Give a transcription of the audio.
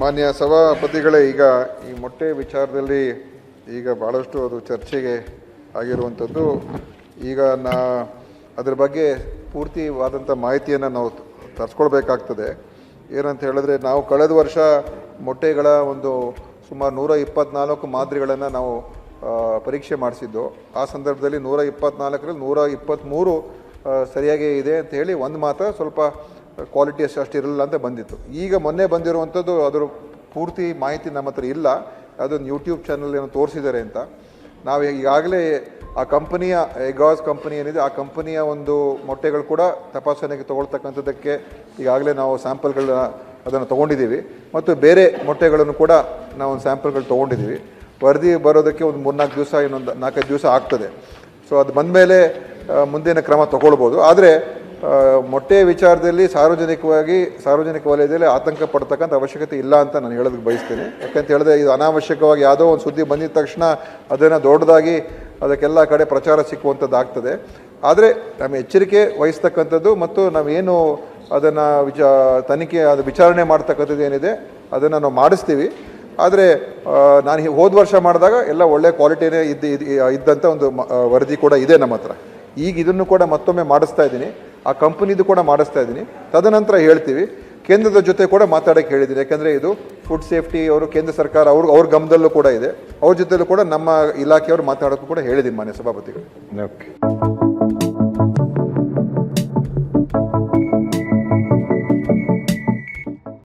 ಮಾನ್ಯ ಸಭಾಪತಿಗಳೇ, ಈಗ ಈ ಮೊಟ್ಟೆ ವಿಚಾರದಲ್ಲಿ ಈಗ ಭಾಳಷ್ಟು ಅದು ಚರ್ಚೆಗೆ ಆಗಿರುವಂಥದ್ದು. ಈಗ ನಾ, ಅದ್ರ ಬಗ್ಗೆ ಪೂರ್ತಿವಾದಂಥ ಮಾಹಿತಿಯನ್ನು ನಾವು ತರಿಸ್ಕೊಳ್ಬೇಕಾಗ್ತದೆ. ಏನಂತ ಹೇಳಿದ್ರೆ, ನಾವು ಕಳೆದ ವರ್ಷ ಮೊಟ್ಟೆಗಳ ಒಂದು ಸುಮಾರು ನೂರ ಇಪ್ಪತ್ನಾಲ್ಕು ಮಾದರಿಗಳನ್ನು ನಾವು ಪರೀಕ್ಷೆ ಮಾಡಿಸಿದ್ದು. ಆ ಸಂದರ್ಭದಲ್ಲಿ ನೂರ ಇಪ್ಪತ್ನಾಲ್ಕರಲ್ಲಿ ನೂರ ಇಪ್ಪತ್ತ್ಮೂರು ಸರಿಯಾಗೇ ಇದೆ ಅಂತ ಹೇಳಿ ಒಂದು ಮಾತ್ರ ಸ್ವಲ್ಪ ಕ್ವಾಲಿಟಿ ಅಷ್ಟು ಅಷ್ಟು ಇರಲಿಲ್ಲ ಅಂತ ಬಂದಿತ್ತು. ಈಗ ಮೊನ್ನೆ ಬಂದಿರುವಂಥದ್ದು ಅದರ ಪೂರ್ತಿ ಮಾಹಿತಿ ನಮ್ಮ ಹತ್ರ ಇಲ್ಲ. ಅದೊಂದು ಯೂಟ್ಯೂಬ್ ಚಾನಲ್ ಏನೋ ತೋರಿಸಿದ್ದಾರೆ ಅಂತ. ನಾವು ಈಗಾಗಲೇ ಆ ಕಂಪನಿಯ ಎಗಾಸ್ ಕಂಪನಿ ಏನಿದೆ, ಆ ಕಂಪನಿಯ ಒಂದು ಮೊಟ್ಟೆಗಳು ಕೂಡ ತಪಾಸಣೆಗೆ ತೊಗೊಳ್ತಕ್ಕಂಥದ್ದಕ್ಕೆ ಈಗಾಗಲೇ ನಾವು ಸ್ಯಾಂಪಲ್ಗಳನ್ನ ಅದನ್ನು ತೊಗೊಂಡಿದ್ದೀವಿ. ಮತ್ತು ಬೇರೆ ಮೊಟ್ಟೆಗಳನ್ನು ಕೂಡ ನಾವು ಒಂದು ಸ್ಯಾಂಪಲ್ಗಳು ತೊಗೊಂಡಿದ್ದೀವಿ. ವರದಿ ಬರೋದಕ್ಕೆ ಒಂದು ಮೂರ್ನಾಲ್ಕು ದಿವಸ, ಇನ್ನೊಂದು ನಾಲ್ಕೈದು ದಿವಸ ಆಗ್ತದೆ. ಸೊ ಅದು ಬಂದ ಮೇಲೆ ಮುಂದಿನ ಕ್ರಮ ತಗೊಳ್ಬೋದು. ಆದರೆ ಮೊಟ್ಟೆ ವಿಚಾರದಲ್ಲಿ ಸಾರ್ವಜನಿಕವಾಗಿ, ಸಾರ್ವಜನಿಕ ವಲಯದಲ್ಲಿ ಆತಂಕ ಪಡ್ತಕ್ಕಂಥ ಅವಶ್ಯಕತೆ ಇಲ್ಲ ಅಂತ ನಾನು ಹೇಳೋದಕ್ಕೆ ಬಯಸ್ತೇನೆ. ಯಾಕಂತ ಹೇಳಿದ್ರೆ ಇದು ಅನಾವಶ್ಯಕವಾಗಿ ಯಾವುದೋ ಒಂದು ಸುದ್ದಿ ಬಂದಿದ ತಕ್ಷಣ ಅದನ್ನು ದೊಡ್ಡದಾಗಿ ಅದಕ್ಕೆಲ್ಲ ಕಡೆ ಪ್ರಚಾರ ಸಿಕ್ಕುವಂಥದ್ದು ಆಗ್ತದೆ ಆದರೆ ನಮ್ಮ ಎಚ್ಚರಿಕೆ ವಹಿಸ್ತಕ್ಕಂಥದ್ದು ಮತ್ತು ನಾವೇನು ಅದನ್ನು ವಿಚ, ತನಿಖೆ, ಅದು ವಿಚಾರಣೆ ಮಾಡ್ತಕ್ಕಂಥದ್ದು ಏನಿದೆ, ಅದನ್ನು ನಾವು ಮಾಡಿಸ್ತೀವಿ. ಆದರೆ ನಾನು ಹೋದ ವರ್ಷ ಮಾಡಿದಾಗ ಎಲ್ಲ ಒಳ್ಳೆ ಕ್ವಾಲಿಟಿನೇ ಇದ್ದ ಇದ್- ಇದ್ದಂಥ ಒಂದು ವರದಿ ಕೂಡ ಇದೆ ನಮ್ಮ ಹತ್ರ. ಈಗ ಇದನ್ನು ಕೂಡ ಮತ್ತೊಮ್ಮೆ ಮಾಡಿಸ್ತಾ ಇದ್ದೀನಿ. ಆ ಕಂಪನಿದು ಕೂಡ ಮಾಡಿಸ್ತಾ ಇದ್ದೀನಿ. ತದನಂತರ ಹೇಳ್ತೀವಿ, ಕೇಂದ್ರದ ಜೊತೆ ಕೂಡ ಮಾತಾಡೋಕ್ಕೆ ಹೇಳಿದ್ದೀನಿ. ಯಾಕೆಂದರೆ ಇದು ಫುಡ್ ಸೇಫ್ಟಿ ಅವರು, ಕೇಂದ್ರ ಸರ್ಕಾರ ಅವ್ರ ಅವ್ರ ಗಮನದಲ್ಲೂ ಕೂಡ ಇದೆ. ಅವ್ರ ಜೊತೆಲೂ ಕೂಡ ನಮ್ಮ ಇಲಾಖೆಯವರು ಮಾತಾಡೋಕ್ಕೂ ಕೂಡ ಹೇಳಿದ್ದೀನಿ ಮಾನ್ಯ ಸಭಾಪತಿಗಳು. ಓಕೆ